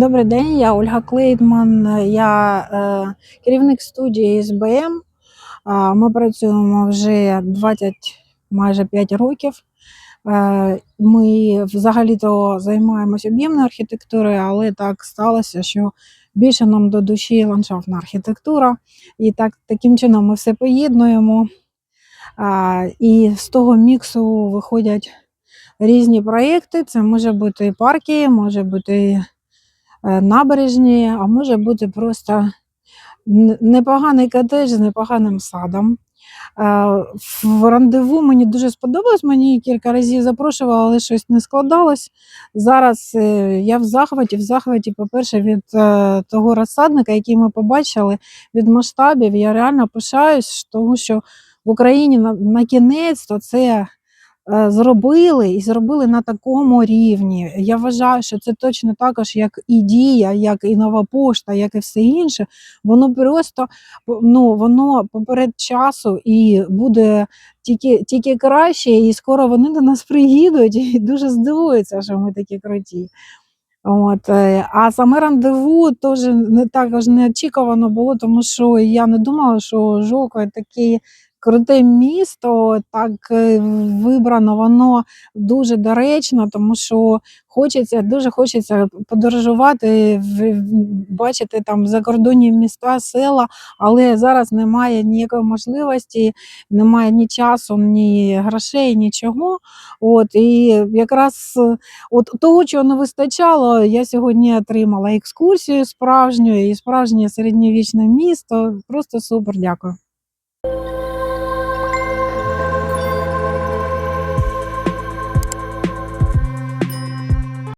Добрий день, я Ольга Клейдман, я е, керівник студії СБМ. Ми працюємо вже 20 майже 5 років. Е, Ми взагалі-то займаємося об'ємною архітектурою, але так сталося, що більше нам до душі ландшафтна архітектура. І так, таким чином ми все поєднуємо. І з того міксу виходять різні проєкти. Це може бути парки, може бути е, набережні, а може бути просто непоганий котедж з непоганим садом. Е, В рандеву мені дуже сподобалось, мені кілька разів запрошували, але щось не складалось. Зараз е, я в захваті, в захваті, по-перше, від е, того розсадника, який ми побачили, від масштабів. Я реально пишаюсь, тому що в Україні на, на кінець то це зробили і зробили на такому рівні. Я вважаю, що це точно також як і дія, як і нова пошта, як і все інше. Воно просто ну, воно поперед часу і буде тільки, тільки краще, і скоро вони до нас приїдуть і дуже здивуються, що ми такі круті. От, е, а саме рандеву теж не також неочікувано було, тому що я не думала, що Жоква таке круте місто, так е, вибрано, воно дуже доречно, тому що хочеться, дуже хочеться подорожувати, бачити там закордонні міста, села, але зараз немає ніякої можливості, немає ні часу, ні грошей, нічого. От, і якраз е, От того, чого не вистачало, я сьогодні отримала екскурсію справжню і справжнє середньовічне місто. Просто супер, дякую.